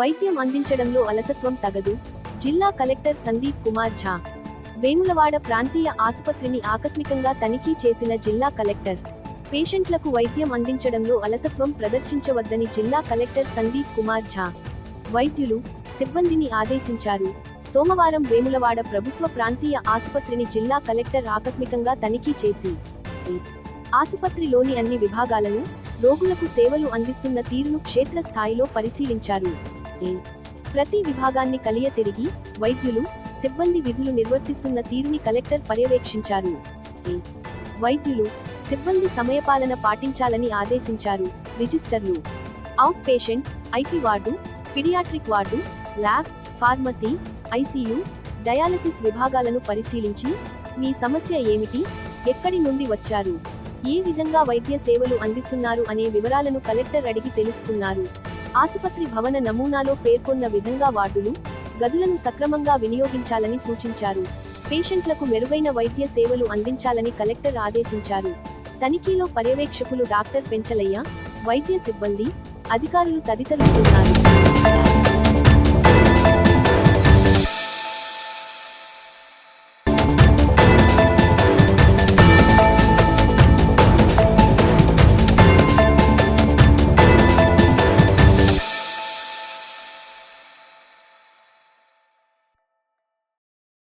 వైద్యం అందించడంలో అలసత్వం తగదు. జిల్లా కలెక్టర్ సందీప్ కుమార్ ఝా వేములవాడ ప్రాంతీయ ఆసుపత్రిని ఆకస్మికంగా తనిఖీ చేసిన జిల్లా కలెక్టర్ పేషెంట్లకు వైద్యం అందించడంలో అలసత్వం ప్రదర్శించవద్దని జిల్లా కలెక్టర్ సందీప్ కుమార్ ఝా వైద్యులు సిబ్బందిని ఆదేశించారు. సోమవారం వేములవాడ ప్రభుత్వ ప్రాంతీయ ఆసుపత్రిని జిల్లా కలెక్టర్ ఆకస్మికంగా తనిఖీ చేసి ఆసుపత్రిలోని అన్ని విభాగాలను రోగులకు సేవలు అందిస్తున్న తీరును క్షేత్రస్థాయిలో పరిశీలించారు. ఏ. ప్రతి విభాగాన్ని కలియ తిరిగి వైద్యులు సిబ్బంది విధులు నిర్వర్తిస్తున్న తీరుని కలెక్టర్ పర్యవేక్షించారు ఏ. వైద్యులు సిబ్బంది సమయపాలన పాటించాలని ఆదేశించారు రిజిస్టర్లు out patient IP ward paediatric ward lab pharmacy ICU dialysis విభాగాలను పరిశీలించి మీ సమస్య ఏమిటి ఎక్కడి నుండి వచ్చారు ఏ విధంగా వైద్య సేవలు అందిస్తున్నారు అనే వివరాలను కలెక్టర్ అడిగి తెలుసుకున్నారు. ఆసుపత్రి భవన నమూనాలో పేర్కొన్న విధంగా వార్డులు గదులను సక్రమంగా వినియోగించాలని సూచించారు. పేషెంట్లకు మెరుగైన వైద్య సేవలు అందించాలని కలెక్టర్ ఆదేశించారు. తనిఖీలో పర్యవేక్షకులు డాక్టర్ పెంచలయ్య వైద్య సిబ్బంది అధికారులు తదితరులు ఉన్నారు.